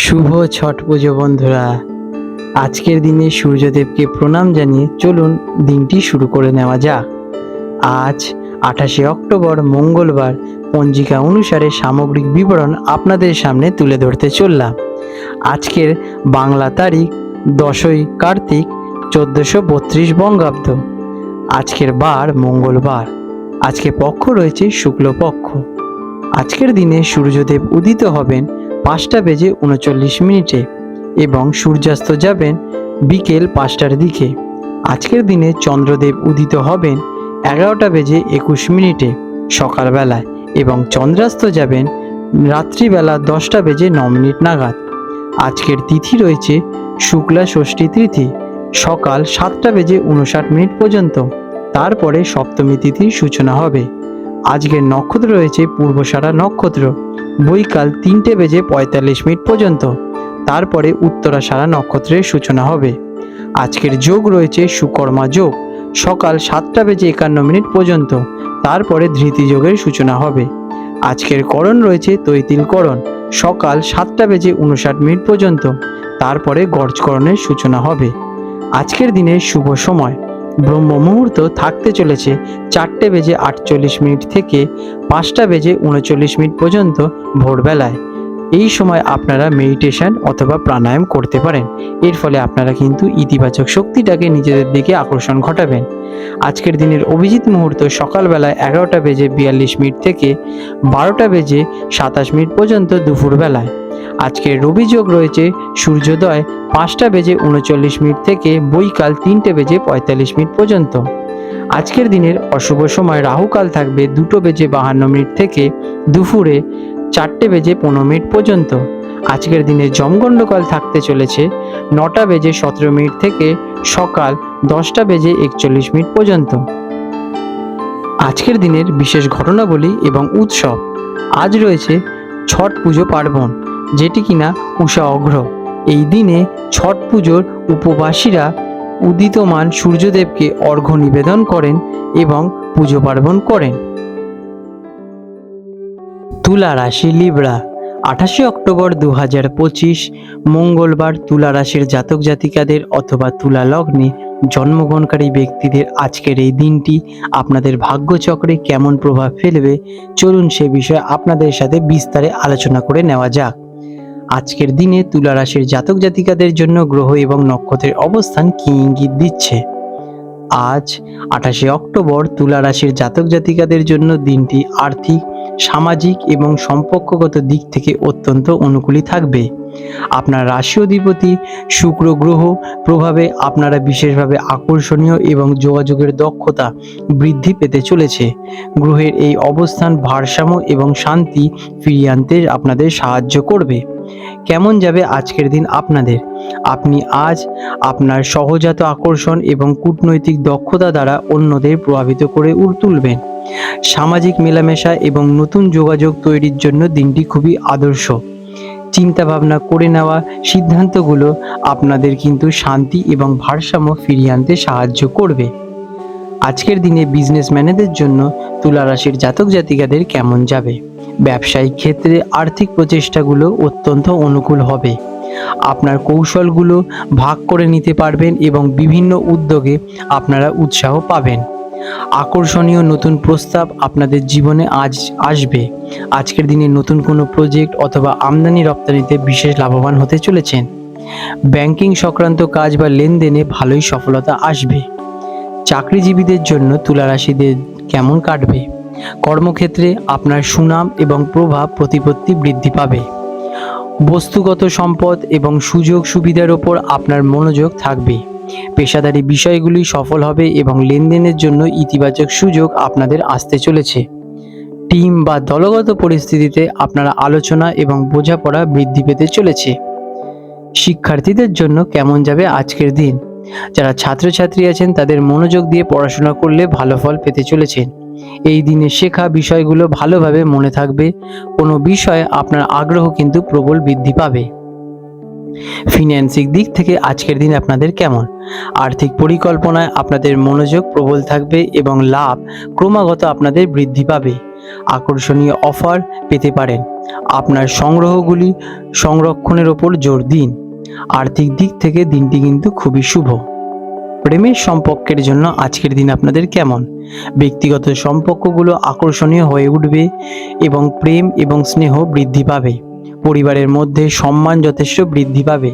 শুভ ছট পুজো বন্ধুরা। আজকের দিনে সূর্যদেবকে প্রণাম জানিয়ে চলুন দিনটি শুরু করে নেওয়া যাক। আজ আঠাশে অক্টোবর মঙ্গলবার, পঞ্জিকা অনুসারে সামগ্রিক বিবরণ আপনাদের সামনে তুলে ধরতে চললাম। আজকের বাংলা তারিখ দশই কার্তিক, চোদ্দোশো বত্রিশ বঙ্গাব্দ। আজকের বার মঙ্গলবার। আজকে পক্ষ রয়েছে শুক্লপক্ষ। আজকের দিনে সূর্যদেব উদিত হবেন পাঁচটা বেজে উনচল্লিশ মিনিটে এবং সূর্যাস্ত যাবেন বিকেল পাঁচটার দিকে। আজকের দিনে চন্দ্রদেব উদিত হবেন এগারোটা বেজে একুশ মিনিটে সকালবেলায় এবং চন্দ্রাস্ত যাবেন রাত্রিবেলা দশটা বেজে ন মিনিট নাগাদ। আজকের তিথি রয়েছে শুক্লা ষষ্ঠী তিথি, সকাল সাতটা বেজে উনষাট মিনিট পর্যন্ত। তারপরে সপ্তমী তিথির সূচনা হবে। আজকের নক্ষত্র রয়েছে পূর্বসারা নক্ষত্র। বৈকাল তিনটে বেজে পঁয়তাল্লিশ মিনিট পর্যন্ত। তারপরে উত্তরা সারা নক্ষত্রের সূচনা হবে। আজকের যোগ রয়েছে সুকর্মা যোগ। সকাল সাতটা বেজে একান্ন মিনিট পর্যন্ত। তারপরে ধৃতি যোগের সূচনা হবে। আজকের করণ রয়েছে তৈতিল করণ। সকাল সাতটা বেজে উনষাট মিনিট পর্যন্ত। তারপরে গর্জকরণের সূচনা হবে। আজকের দিনের শুভ সময়। ব্রহ্ম মুহূর্ত থাকতে চলেছে চারটে বেজে আটচল্লিশ মিনিট থেকে পাঁচটা বেজে উনচল্লিশ মিনিট পর্যন্ত ভোরবেলায়। এই সময় আপনারা মেডিটেশন অথবা প্রাণায়াম করতে পারেন। এর ফলে আপনারা কিন্তু ইতিবাচক শক্তিটাকে নিজেদের দিকে আকর্ষণ ঘটাবেন। আজকের দিনের অভিজিৎ মুহূর্ত সকালবেলায় এগারোটা বেজে বিয়াল্লিশ মিনিট থেকে বারোটা বেজে সাতাশ মিনিট পর্যন্ত দুপুরবেলায়। আজকের রবি যোগ রয়েছে সূর্যোদয় পাঁচটা বেজে উনচল্লিশ মিনিট থেকে বৈকাল তিনটে বেজে পঁয়তাল্লিশ মিনিট পর্যন্ত। আজকের দিনের অশুভ সময় রাহুকাল থাকবে দুটো বেজে বাহান্ন মিনিট থেকে দুপুরে চারটে বেজে পনেরো মিনিট পর্যন্ত। আজকের দিনে জমগণ্ডকাল থাকতে চলেছে নটা বেজে সতেরো মিনিট থেকে সকাল দশটা বেজে একচল্লিশ মিনিট পর্যন্ত। আজকের দিনের বিশেষ ঘটনাবলী এবং উৎসব। আজ রয়েছে ছট পুজো পার্বণ। যেটি কিনা উষা অঘ্র। এই দিনে ছট পুজোর উপবাসীরা উদিতমান সূর্যদেবকে অর্ঘ্য নিবেদন করেন এবং পুজো পার্বণ করেন। তুলা রাশি লিব্রা, আঠাশে অক্টোবর দু হাজার পঁচিশ, মঙ্গলবার তুলা রাশির জাতক জাতিকাদের অথবা তুলা লগ্নে জন্মগ্রহণকারী ব্যক্তিদের আজকের এই দিনটি আপনাদের ভাগ্যচক্রে কেমন প্রভাব ফেলবে, চলুন সে বিষয়ে আপনাদের সাথে বিস্তারে আলোচনা করে নেওয়া যাক। আজকের দিনে তুলা রাশির জাতক জাতিকাদের জন্য গ্রহ এবং নক্ষত্রের অবস্থান কি ইঙ্গিত দিচ্ছে? আজ, আঠাশে অক্টোবর, তুলা রাশির জাতক জাতিকাদের জন্য দিনটি আর্থিক, সামাজিক এবং সম্পর্কগত দিক থেকে অত্যন্ত অনুকূলী থাকবে। আপনার রাশি অধিপতি শুক্র গ্রহ প্রভাবে আপনারা বিশেষভাবে আকর্ষণীয় এবং যোগাযোগের দক্ষতা বৃদ্ধি পেতে চলেছে। গ্রহের এই অবস্থান ভারসাম্য এবং শান্তি ফিরিয়ে আনতে আপনাদের সাহায্য করবে। কেমন যাবে আজকের দিন আপনাদের? আপনি আজ আপনার সহজাত আকর্ষণ এবং কূটনৈতিক দক্ষতা দ্বারা অন্যদের প্রভাবিত করে তুলবেন। সামাজিক মেলামেশা এবং নতুন যোগাযোগ তৈরির জন্য দিনটি খুবই আদর্শ। চিন্তা ভাবনা করে নেওয়া সিদ্ধান্তগুলো আপনাদের কিন্তু শান্তি এবং ভারসাম্য ফিরিয়ে আনতে সাহায্য করবে। আজকের দিনে বিজনেসম্যানেদের জন্য তুলা রাশির জাতক জাতিকাদের কেমন যাবে? ব্যবসায়িক ক্ষেত্রে আর্থিক প্রচেষ্টাগুলো অত্যন্ত অনুকূল হবে। আপনার কৌশলগুলো ভাগ করে নিতে পারবেন এবং বিভিন্ন উদ্যোগে আপনারা উৎসাহ পাবেন। আকর্ষণীয় নতুন প্রস্তাব আপনাদের জীবনে আজ আসবে। আজকের দিনে নতুন কোনো প্রজেক্ট অথবা আমদানি রপ্তানিতে বিশেষ লাভবান হতে চলেছেন। ব্যাংকিং সংক্রান্ত কাজ বা লেনদেনে ভালোই সফলতা আসবে। চাকরিজীবীদের জন্য তুলারাশিদের কেমন কাটবে? কর্মক্ষেত্রে আপনার সুনাম এবং প্রভাব প্রতিপত্তি বৃদ্ধি পাবে। বস্তুগত সম্পদ এবং সুযোগ সুবিধার ওপর আপনার মনোযোগ থাকবে। পেশাদারি বিষয়গুলি সফল হবে এবং লেনদেনের জন্য ইতিবাচক সুযোগ আপনাদের আসতে চলেছে। টিম বা দলগত পরিস্থিতিতে আপনারা আলোচনা এবং বোঝাপড়া বৃদ্ধি পেতে চলেছে। শিক্ষার্থীদের জন্য কেমন যাবে আজকের দিন? যারা ছাত্রছাত্রী আছেন, তাদের মনোযোগ দিয়ে পড়াশোনা করলে ভালো ফল পেতে চলেছেন। এই দিনে শেখা বিষয়গুলো ভালোভাবে মনে থাকবে। কোনো বিষয়ে আপনার আগ্রহ কিন্তু প্রবল বৃদ্ধি পাবে। ফিন্যান্সিক দিক থেকে আজকের দিন আপনাদের কেমন? আর্থিক পরিকল্পনায় আপনাদের মনোযোগ প্রবল থাকবে এবং লাভ ক্রমাগত আপনাদের বৃদ্ধি পাবে। আকর্ষণীয় অফার পেতে পারেন। আপনার সংগ্রহগুলি সংরক্ষণের ওপর জোর দিন। আর্থিক দিক থেকে দিনটি কিন্তু খুবই শুভ। প্রেমের সম্পর্কের জন্য আজকের দিন আপনাদের কেমন? ব্যক্তিগত সম্পর্কগুলো আকর্ষণীয় হয়ে উঠবে এবং প্রেম এবং স্নেহ বৃদ্ধি পাবে। পরিবারের মধ্যে সম্মান যথেষ্ট বৃদ্ধি পাবে।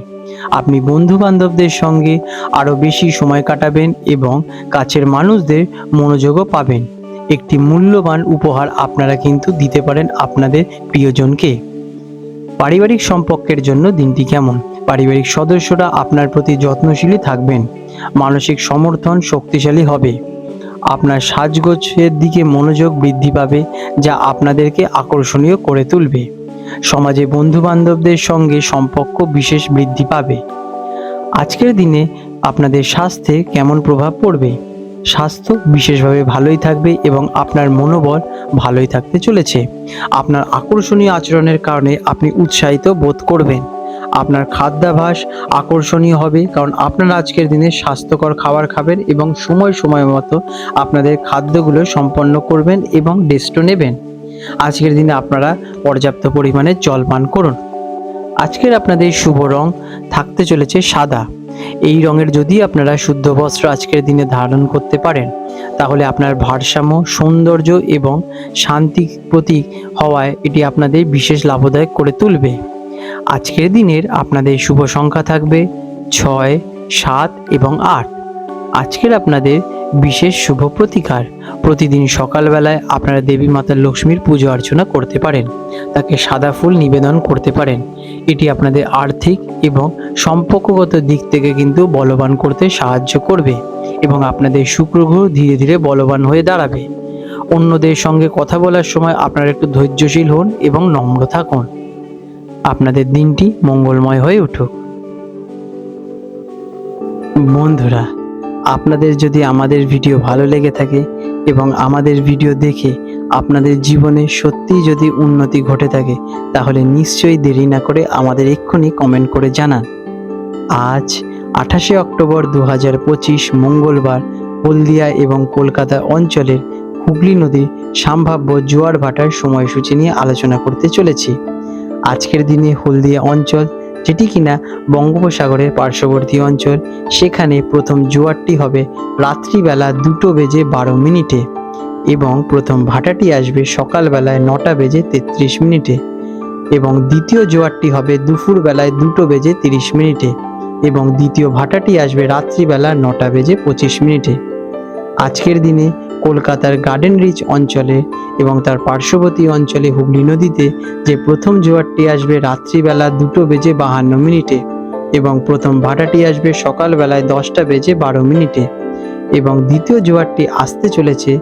আপনি বন্ধু বান্ধবদের সঙ্গে আরও বেশি সময় কাটাবেন এবং কাছের মানুষদের মনোযোগও পাবেন। একটি মূল্যবান উপহার আপনারা কিন্তু দিতে পারেন আপনাদের প্রিয়জনকে। পারিবারিক সম্পর্কের জন্য দিনটি কেমন? পারিবারিক সদস্যরা আপনার প্রতি যত্নশীলী থাকবেন। মানসিক সমর্থন শক্তিশালী হবে। আপনার সাজগোছের দিকে মনোযোগ বৃদ্ধি পাবে, যা আপনাদেরকে আকর্ষণীয় করে তুলবে। সমাজে বন্ধু বান্ধবদের সঙ্গে সম্পর্ক বিশেষ বৃদ্ধি পাবে। আজকের দিনে আপনাদের স্বাস্থ্যে কেমন প্রভাব পড়বে? স্বাস্থ্য বিশেষভাবে ভালোই থাকবে এবং আপনার মনোবল ভালোই থাকতে চলেছে। আপনার আকর্ষণীয় আচরণের কারণে আপনি উৎসাহিত বোধ করবেন। আপনার খাদ্যাভাস আকর্ষণীয় হবে, কারণ আপনারা আজকের দিনে স্বাস্থ্যকর খাবার খাবেন এবং সময় সময় মতো আপনাদের খাদ্যগুলো সম্পন্ন করবেন এবং ডেস্টো নেবেন। আজকের দিনে আপনারা পর্যাপ্ত পরিমাণে জল পান করুন। আজকের আপনাদের শুভ রং থাকতে চলেছে সাদা। এই রঙের যদি আপনারা শুদ্ধ বস্ত্র আজকের দিনে ধারণ করতে পারেন, তাহলে আপনার ভারসাম্য, সৌন্দর্য এবং শান্তি প্রতীক হওয়ায় এটি আপনাদের বিশেষ লাভদায়ক করে তুলবে। আজকের দিনের আপনাদের শুভ সংখ্যা থাকবে ছয়, সাত এবং আট। আজকের আপনাদের বিশেষ শুভ প্রতিকার। প্রতিদিন সকালবেলায় আপনারা দেবী মাতা লক্ষ্মীর পুজো অর্চনা করতে পারেন। তাকে সাদা ফুল নিবেদন করতে পারেন। এটি আপনাদের আর্থিক এবং সম্পর্কগত দিক থেকে কিন্তু বলবান করতে সাহায্য করবে এবং আপনাদের শুক্র গ্রহ ধীরে ধীরে বলবান হয়ে দাঁড়াবে। অন্যদের সঙ্গে কথা বলার সময় আপনারা একটু ধৈর্যশীল হন এবং নম্র থাকুন। আপনাদের দিনটি মঙ্গলময় হয়ে উঠুক। বন্ধুরা, আপনাদের যদি আমাদের ভিডিও ভালো লেগে থাকে এবং আমাদের ভিডিও দেখে আপনাদের জীবনে সত্যিই যদি উন্নতি ঘটে থাকে, তাহলে নিশ্চয়ই দেরি না করে আমাদের এক্ষুনি কমেন্ট করে জানান। আজ, আঠাশে অক্টোবর দু হাজার পঁচিশ, মঙ্গলবার, হলদিয়া এবং কলকাতা অঞ্চলের হুগলি নদীর সম্ভাব্য জোয়ার ভাটার সময়সূচি নিয়ে আলোচনা করতে চলেছি। আজকের দিনে হলদিয়া অঞ্চল, যেটি কিনা বঙ্গোপসাগরের পার্শ্ববর্তী অঞ্চল, সেখানে প্রথম জোয়ারটি হবে রাত্রিবেলা দুটো বেজে বারো মিনিটে এবং প্রথম ভাটাটি আসবে সকালবেলায় নটা বেজে তেত্রিশ মিনিটে এবং দ্বিতীয় জোয়ারটি হবে দুপুর বেলায় দুটো বেজে তিরিশ মিনিটে এবং দ্বিতীয় ভাটাটি আসবে রাত্রিবেলা নটা বেজে পঁচিশ মিনিটে। আজকের দিনে কলকাতার গার্ডেন রিচ অঞ্চলে এবং তার পার্শ্ববর্তী অঞ্চলে হুগলি নদীতে যে প্রথম জোয়ারটি আসবে রাত্রিবেলা দুটো বেজে বাহান্ন মিনিটে এবং প্রথম ভাটাটি আসবে সকালবেলায় দশটা বেজে বারো মিনিটে এবং দ্বিতীয় জোয়ারটি আসতে চলেছে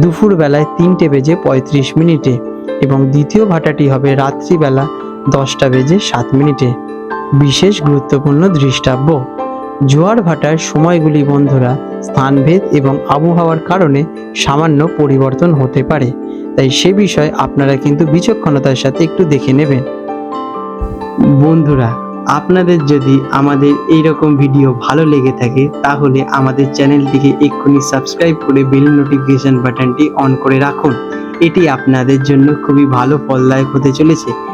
দুপুর বেলায় তিনটে বেজে পঁয়ত্রিশ মিনিটে এবং দ্বিতীয় ভাটাটি হবে রাত্রিবেলা দশটা বেজে সাত মিনিটে। বিশেষ গুরুত্বপূর্ণ দৃষ্টাব্য। জোয়ার ভাটার সময়গুলি, বন্ধুরা, স্থানভেদ এবং আবহাওয়ার কারণে সামান্য পরিবর্তন হতে পারে। তাই সে বিষয়ে আপনারা কিন্তু বিচক্ষণতার সাথে একটু দেখে নেবেন। বন্ধুরা, আপনাদের যদি আমাদের এই রকম ভিডিও ভালো লেগে থাকে, তাহলে আমাদের চ্যানেলটিকে এক্ষুনি সাবস্ক্রাইব করে বেল নোটিফিকেশন বাটনটি অন করে রাখুন। এটি আপনাদের জন্য খুবই ভালো ফলদায়ক হতে চলেছে।